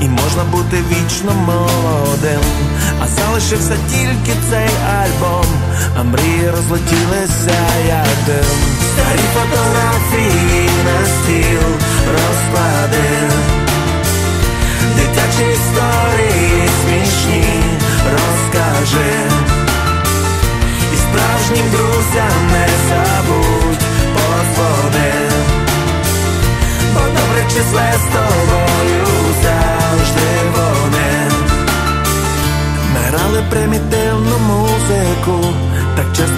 і можна бути вічно молодим. А залишився тільки цей альбом, а мрії розлетілися як дим. Старі фотографії на стіл розкладив. Дитячі історії смішні розкаже. І справжнім друзям не забудь подзвони. Бо добре числе з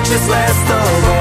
не забудь подзвони. Бо